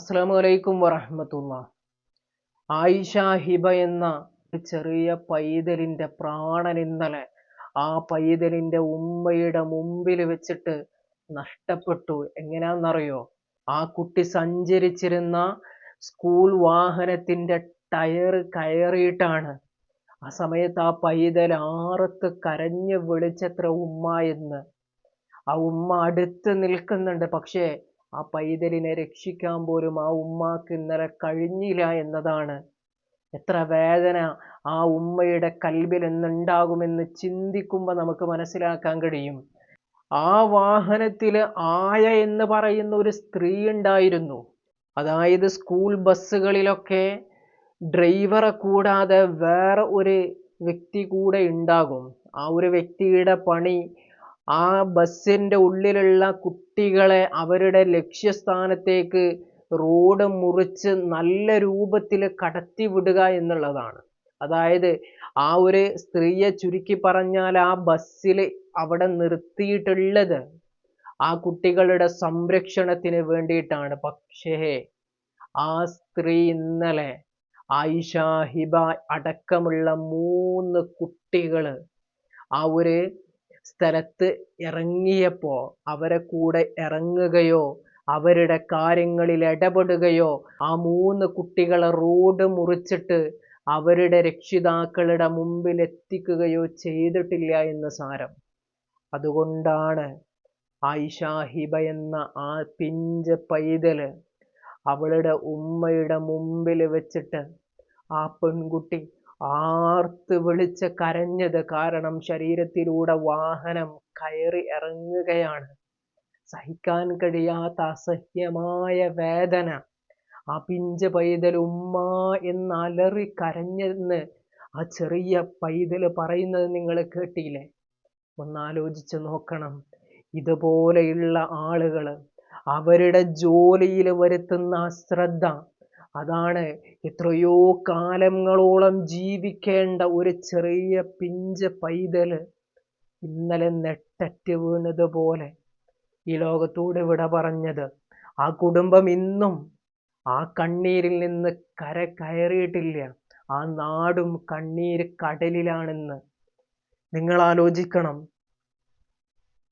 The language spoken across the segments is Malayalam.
അസ്സലാമു അലൈക്കും വറഹമത്തുള്ള ആയിഷ ഹിബ എന്ന ചെറിയ പൈതലിന്റെ പ്രാണൻ ഇന്നലെ ആ പൈതലിന്റെ ഉമ്മയുടെ മുമ്പിൽ വെച്ചിട്ട് നഷ്ടപ്പെട്ടു. എങ്ങനെയാണെന്നറിയോ ആ കുട്ടി സഞ്ചരിച്ചിരുന്ന സ്കൂൾ വാഹനത്തിന്റെ ടയർ കയറിയിട്ടാണ്. ആ സമയത്ത് ആ പൈതൽ ആറത്ത് കരഞ്ഞ് വിളിച്ചത്ര ഉമ്മ എന്ന്. ആ ഉമ്മ അടുത്ത് നിൽക്കുന്നുണ്ട്. പക്ഷേ ആ പൈതലിനെ രക്ഷിക്കാൻ പോലും ആ ഉമ്മാക്ക് ഇന്നലെ കഴിഞ്ഞില്ല എന്നതാണ്. എത്ര വേദന ആ ഉമ്മയുടെ കൽബിൽ എന്നുണ്ടാകുമെന്ന് ചിന്തിക്കുമ്പോൾ നമുക്ക് മനസ്സിലാക്കാൻ കഴിയും. ആ വാഹനത്തിൽ ആയ എന്ന് പറയുന്ന ഒരു സ്ത്രീ ഉണ്ടായിരുന്നു. അതായത് സ്കൂൾ ബസ്സുകളിലൊക്കെ ഡ്രൈവറെ കൂടാതെ വേറെ ഒരു വ്യക്തി കൂടെ ഉണ്ടാകും. ആ ഒരു വ്യക്തിയുടെ പണി ആ ബസ്സിന്റെ ഉള്ളിലുള്ള കുട്ടികളെ അവരുടെ ലക്ഷ്യസ്ഥാനത്തേക്ക് റോഡ് മുറിച്ച് നല്ല രൂപത്തിൽ കടത്തി വിടുക എന്നുള്ളതാണ്. അതായത് ആ ഒരു സ്ത്രീയെ ചുരുക്കി പറഞ്ഞാൽ ആ ബസ്സിൽ അവിടെ നിർത്തിയിട്ടുള്ളത് ആ കുട്ടികളുടെ സംരക്ഷണത്തിന് വേണ്ടിയിട്ടാണ്. പക്ഷേ ആ സ്ത്രീ ഇന്നലെ ആയിഷ ഹിബ അടക്കമുള്ള മൂന്ന് കുട്ടികൾ ആ ഒരു സ്ഥലത്ത് ഇറങ്ങിയപ്പോൾ അവരെ കൂടെ ഇറങ്ങുകയോ അവരുടെ കാര്യങ്ങളിൽ ഇടപെടുകയോ ആ മൂന്ന് കുട്ടികളെ റോഡ് മുറിച്ചിട്ട് അവരുടെ രക്ഷിതാക്കളുടെ മുമ്പിൽ എത്തിക്കുകയോ ചെയ്തിട്ടില്ല എന്ന് സാരം. അതുകൊണ്ടാണ് ആയിഷ ഹിബ എന്ന ആ പിഞ്ച് പൈതൽ അവളുടെ ഉമ്മയുടെ മുമ്പിൽ വെച്ചിട്ട് ആ പെൺകുട്ടി ആർത്ത് വിളിച്ച് കരഞ്ഞത് കാരണം ശരീരത്തിലൂടെ വാഹനം കയറി ഇറങ്ങുകയാണ്. സഹിക്കാൻ കഴിയാത്ത അസഹ്യമായ വേദന. ആ പിഞ്ച് പൈതൽ ഉമ്മ എന്ന് അലറി കരഞ്ഞെന്ന് ആ ചെറിയ പൈതൽ പറയുന്നത് നിങ്ങൾ കേട്ടില്ലേ? ഒന്നാലോചിച്ച് നോക്കണം. ഇതുപോലെയുള്ള ആളുകൾ അവരുടെ ജോലിയിൽ വരുത്തുന്ന അശ്രദ്ധ അതാണ് എത്രയോ കാലങ്ങളോളം ജീവിക്കേണ്ട ഒരു ചെറിയ പിഞ്ച് പൈതൽ ഇന്നലെ നെട്ടറ്റ് വീണതുപോലെ ഈ ലോകത്തോട് വിട പറഞ്ഞത്. ആ കുടുംബം ഇന്നും ആ കണ്ണീരിൽ നിന്ന് കര കയറിയിട്ടില്ല. ആ നാടും കണ്ണീര് കടലിലാണെന്ന്. നിങ്ങൾ ആലോചിക്കണം.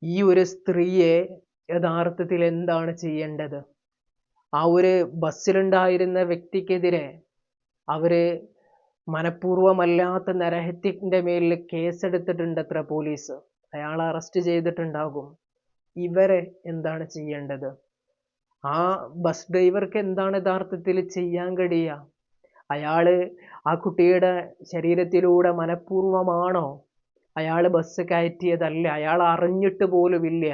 ഈ ഒരു സ്ത്രീയെ യഥാർത്ഥത്തിൽ എന്താണ് ചെയ്യേണ്ടത്? ആ ഒരു ബസ്സിലുണ്ടായിരുന്ന വ്യക്തിക്കെതിരെ അവർ മനഃപൂർവമല്ലാത്ത നരഹത്യന്റെ മേലിൽ കേസെടുത്തിട്ടുണ്ട് അത്ര പോലീസ്. അയാളെ അറസ്റ്റ് ചെയ്തിട്ടുണ്ടാകും. ഇവരെ എന്താണ് ചെയ്യേണ്ടത്? ആ ബസ് ഡ്രൈവർക്ക് എന്താണ് യഥാർത്ഥത്തിൽ ചെയ്യാൻ കഴിയുക? അയാൾ ആ കുട്ടിയുടെ ശരീരത്തിലൂടെ മനഃപൂർവമാണോ അയാൾ ബസ് കയറ്റിയതല്ല അയാൾ അറിഞ്ഞിട്ട് പോലുമില്ല.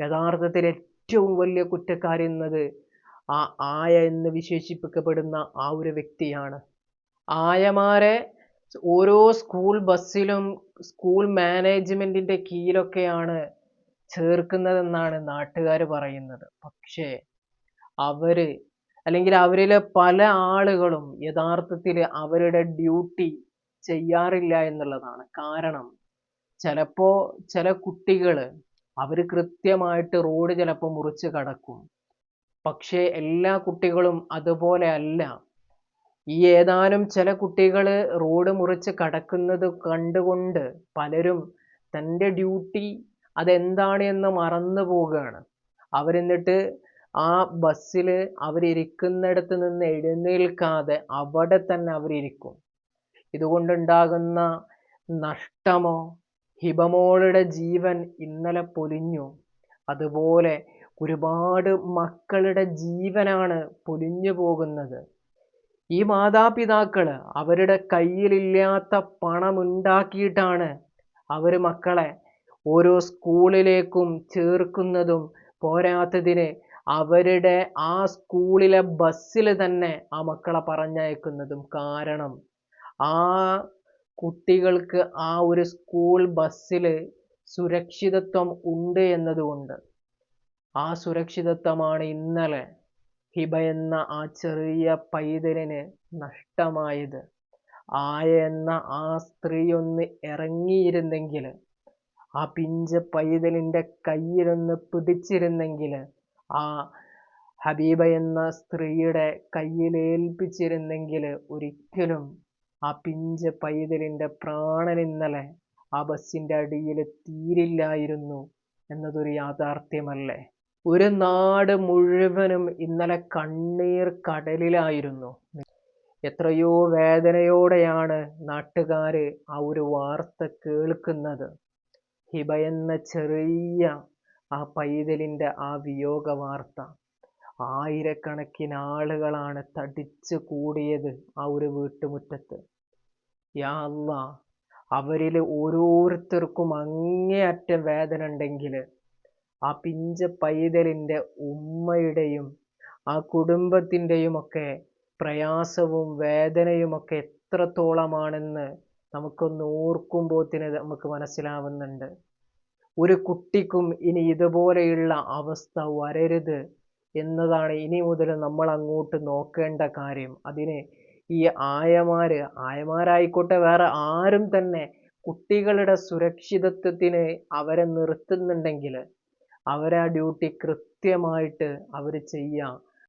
യഥാർത്ഥത്തിൽ ഏറ്റവും വലിയ കുറ്റക്കാരി എന്നത് ആ ആയ എന്ന് വിശേഷിപ്പിക്കപ്പെടുന്ന ആ ഒരു വ്യക്തിയാണ്. ആയമാരെ ഓരോ സ്കൂൾ ബസ്സിലും സ്കൂൾ മാനേജ്മെന്റിന്റെ കീഴിലൊക്കെയാണ് ചേർക്കുന്നതെന്നാണ് നാട്ടുകാർ പറയുന്നത്. പക്ഷേ അവർ അല്ലെങ്കിൽ അവരിലെ പല ആളുകളും യഥാർത്ഥത്തിൽ അവരുടെ ഡ്യൂട്ടി ചെയ്യാറില്ല എന്നുള്ളതാണ്. കാരണം ചിലപ്പോൾ ചില കുട്ടികൾ അവർ കൃത്യമായിട്ട് റോഡ് ചിലപ്പോൾ മുറിച്ച് കടക്കും. പക്ഷേ എല്ലാ കുട്ടികളും അതുപോലെ അല്ല. ഈ ഏതാനും ചില കുട്ടികൾ റോഡ് മുറിച്ച് കടക്കുന്നത് കണ്ടുകൊണ്ട് പലരും തന്റെ ഡ്യൂട്ടി അതെന്താണ് എന്ന് മറന്നു പോവുകയാണ്. അവരെന്നിട്ട് ആ ബസ്സിൽ അവരിക്കുന്നിടത്ത് നിന്ന് എഴുന്നേൽക്കാതെ അവിടെ തന്നെ അവരിരിക്കും. ഇതുകൊണ്ടുണ്ടാകുന്ന നഷ്ടമോ ഹിബമോളുടെ ജീവൻ ഇന്നലെ പൊലിഞ്ഞു. അതുപോലെ ഒരുപാട് മക്കളുടെ ജീവനാണ് പൊലിഞ്ഞു പോകുന്നത്. ഈ മാതാപിതാക്കൾ അവരുടെ കയ്യിലില്ലാത്ത പണമുണ്ടാക്കിയിട്ടാണ് അവർ മക്കളെ ഓരോ സ്കൂളിലേക്കും ചേർക്കുന്നതും പോരാത്തതിന് അവരുടെ ആ സ്കൂളിലെ ബസ്സിൽ തന്നെ ആ മക്കളെ പറഞ്ഞയക്കുന്നതും കാരണം ആ കുട്ടികൾക്ക് ആ ഒരു സ്കൂൾ ബസ്സിൽ സുരക്ഷിതത്വം ഉണ്ട് എന്നതുകൊണ്ട്. ആ സുരക്ഷിതത്വമാണ് ഇന്നലെ ഹിബ എന്ന ആ ചെറിയ പൈതലിന് നഷ്ടമായത്. ആയ എന്ന ആ സ്ത്രീ ഒന്ന് ഇറങ്ങിയിരുന്നെങ്കിൽ ആ പിഞ്ച പൈതലിന്റെ കയ്യിലൊന്ന് പിടിച്ചിരുന്നെങ്കിൽ ആ ഹബീബ എന്ന സ്ത്രീയുടെ കയ്യിൽ ഏൽപ്പിച്ചിരുന്നെങ്കിൽ ഒരിക്കലും ആ പിഞ്ച പൈതലിന്റെ പ്രാണൻ ഇന്നലെ ആ ബസ്സിന്റെ അടിയിൽ തീരില്ലായിരുന്നു എന്നതൊരു യാഥാർത്ഥ്യമല്ലേ? ഒരു നാട് മുഴുവനും ഇന്നലെ കണ്ണീർ കടലിലായിരുന്നു. എത്രയോ വേദനയോടെയാണ് നാട്ടുകാർ ആ ഒരു വാർത്ത കേൾക്കുന്നത്. ഹിബ എന്ന ചെറിയ ആ പൈതലിന്റെ ആ വിയോഗ വാർത്ത. ആയിരക്കണക്കിന് ആളുകളാണ് തടിച്ചു കൂടിയത് ആ ഒരു വീട്ടുമുറ്റത്ത്. യാ അല്ലാ അവരിൽ ഓരോരുത്തർക്കും അങ്ങേയറ്റം വേദന ഉണ്ടെങ്കിൽ ആ പിഞ്ച പൈതലിന്റെ ഉമ്മയുടെയും ആ കുടുംബത്തിന്റെയും ഒക്കെ പ്രയാസവും വേദനയുമൊക്കെ എത്രത്തോളമാണെന്ന് നമുക്കൊന്ന് ഓർക്കുമ്പോത്തിന് നമുക്ക് മനസ്സിലാവുന്നുണ്ട്. ഒരു കുട്ടിക്കും ഇനി ഇതുപോലെയുള്ള അവസ്ഥ വരരുത് എന്നതാണ് ഇനി മുതൽ നമ്മൾ അങ്ങോട്ട് നോക്കേണ്ട കാര്യം. അതിന് ഈ ആയമാർ ആയമാരായിക്കോട്ടെ വേറെ ആരും തന്നെ കുട്ടികളുടെ സുരക്ഷിതത്വത്തിന് അവരെ നിർത്തുന്നുണ്ടെങ്കിൽ അവരെ ഡ്യൂട്ടി കൃത്യമായിട്ട് അവർ ചെയ്യാം.